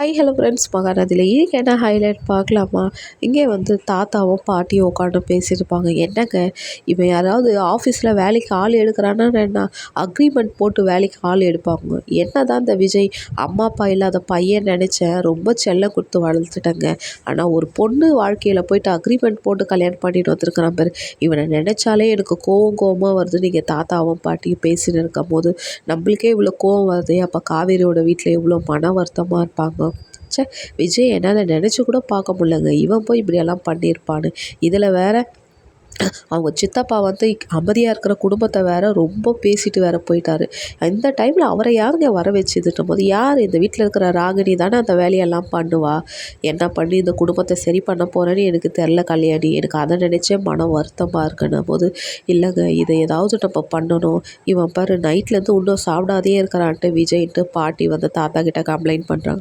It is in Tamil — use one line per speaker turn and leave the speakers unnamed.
ஹை ஹலோ ஃப்ரெண்ட்ஸ் மகாநதியில் இன்னைக்கு என்ன ஹைலைட் பார்க்கலாமா? இங்கே வந்து தாத்தாவும் பாட்டியும் உட்காந்து பேசியிருப்பாங்க. என்னங்க? இவன் யாராவது ஆஃபீஸில் வேலைக்கு ஆள் எடுக்கிறான்னா என்ன? அக்ரிமெண்ட் போட்டு வேலைக்கு ஆள் எடுப்பாங்க. என்ன தான் இந்த விஜய் அம்மா அப்பா இல்லாத பையன் நினச்சேன் ரொம்ப செல்லம் கொடுத்து வளர்த்துட்டேங்க. ஆனால் ஒரு பொண்ணு வாழ்க்கையில் போயிட்டு அக்ரிமெண்ட் போட்டு கல்யாணம் பண்ணிட்டு வந்திருக்கிறான் பேர். இவனை நினச்சாலே எனக்கு கோவம் கோவமாக வருது. நீங்கள் தாத்தாவும் பாட்டியும் பேசின்னு இருக்கும் போது நம்மளுக்கே இவ்வளோ கோவம் வருது. அப்போ காவேரியோட வீட்டில் இவ்வளோ மன வருத்தமாக இருப்பாங்க? ச்சே விஜய் என்னால் நினச்சி கூட பார்க்க முடியலங்க. இவன் போய் இப்படியெல்லாம் பண்ணியிருப்பான்னு. இதில் வேற அவங்க சித்தப்பா வந்து அமைதியாக இருக்கிற குடும்பத்தை வேற ரொம்ப பேசிட்டு வேற போயிட்டாரு. இந்த டைமில் அவரை யாருங்க வர வச்சுதுட்டும் போது யார் இந்த வீட்டில் இருக்கிற ராகினி தானே அந்த வேலையெல்லாம் பண்ணுவா? என்ன பண்ணி இந்த குடும்பத்தை சரி பண்ண போகிறேன்னு எனக்கு தெரில கல்யாணி. எனக்கு அதை நினச்சே மனம் வருத்தமாக இருக்குன்னும் போது இல்லைங்க இதை ஏதாவது நம்ம பண்ணணும். இவன் பாரு நைட்லேருந்து இன்னும் சாப்பிடாதே இருக்கிறான்ட்டு விஜய்ன்ட்டு பாட்டி வந்து தாத்தா கிட்ட கம்ப்ளைண்ட் பண்ணுறாங்க